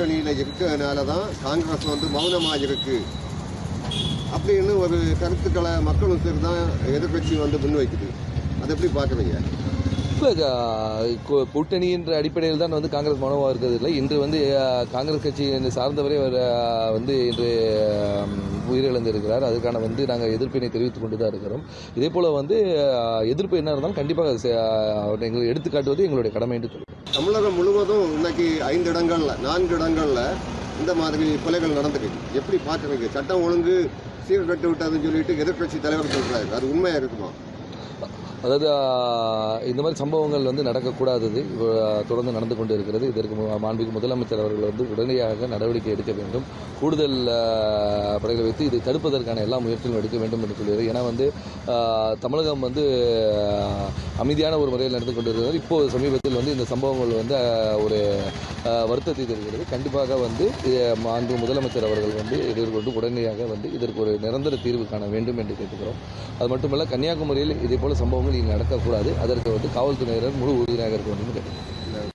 கூட்டணியில் இருக்கிறதுனால தான் காங்கிரஸ் வந்து மௌனமாக இருக்கு. அப்படின்னு ஒரு கருத்துக்களை மக்களும் சரி தான் எதிர்கட்சி வந்து முன்வைக்குது. அதை எப்படி பார்க்குறீங்க? கூட்டணி என்ற அடிப்படையில் தான் வந்து காங்கிரஸ் மௌனமாக இருக்கிறது இல்லை. இன்று வந்து காங்கிரஸ் கட்சி சார்ந்தவரே அவர் வந்து இன்று உயிரிழந்திருக்கிறார். அதுக்கான வந்து நாங்கள் எதிர்ப்பினை தெரிவித்துக் கொண்டு தான் இருக்கிறோம். இதே போல் வந்து எதிர்ப்பு என்ன இருந்தாலும் கண்டிப்பாக செ- எங்களை எடுத்துக்காட்டுவது எங்களுடைய கடமை என்று தமிழகம் முழுவதும் இன்னைக்கு ஐந்து இடங்களில் நான்கு இடங்களில் இந்த மாதிரி கொலைகள் நடந்துருக்கு. எப்படி பார்க்குறீங்க சட்டம் ஒழுங்கு சீர்கட்டு விட்டதுன்னு சொல்லிட்டு எதிர்கட்சி தலைவர் சொல்கிறாரு அது உண்மையாக இருக்குமா? அதாவது இந்த மாதிரி சம்பவங்கள் வந்து நடக்கக்கூடாதது. தொடர்ந்து நடந்து கொண்டு இருக்கிறது இதற்கு மு- முதலமைச்சர் அவர்கள் வந்து உடனடியாக நடவடிக்கை எடுக்க வேண்டும். கூடுதல் படைகளை வைத்து இதை தடுப்பதற்கான எல்லா முயற்சிகளும் எடுக்க வேண்டும் என்று சொல்கிறார் ஏன்னா வந்து தமிழகம் வந்து அமைதியான ஒரு முறையில் நடந்து கொண்டு இப்போது இப்போ சமீபத்தில் வந்து இந்த சம்பவங்கள் வந்து ஒரு வருத்தத்தை தருகிறது. கண்டிப்பாக வந்து மாண்பு முதலமைச்சர் அவர்கள் வந்து எதிர்கொண்டு உடனடியாக வந்து இதற்கு ஒரு நிரந்தர தீர்வு காண வேண்டும் என்று கேட்டுக்கிறோம். அது மட்டுமல்ல கன்னியாகுமரியில் இதே போல சம்பவங்கள் நடக்கக்கூடாது. அதற்கு வந்து காவல்துறையினர் முழு உறுதியாக இருக்க வேண்டும் என்று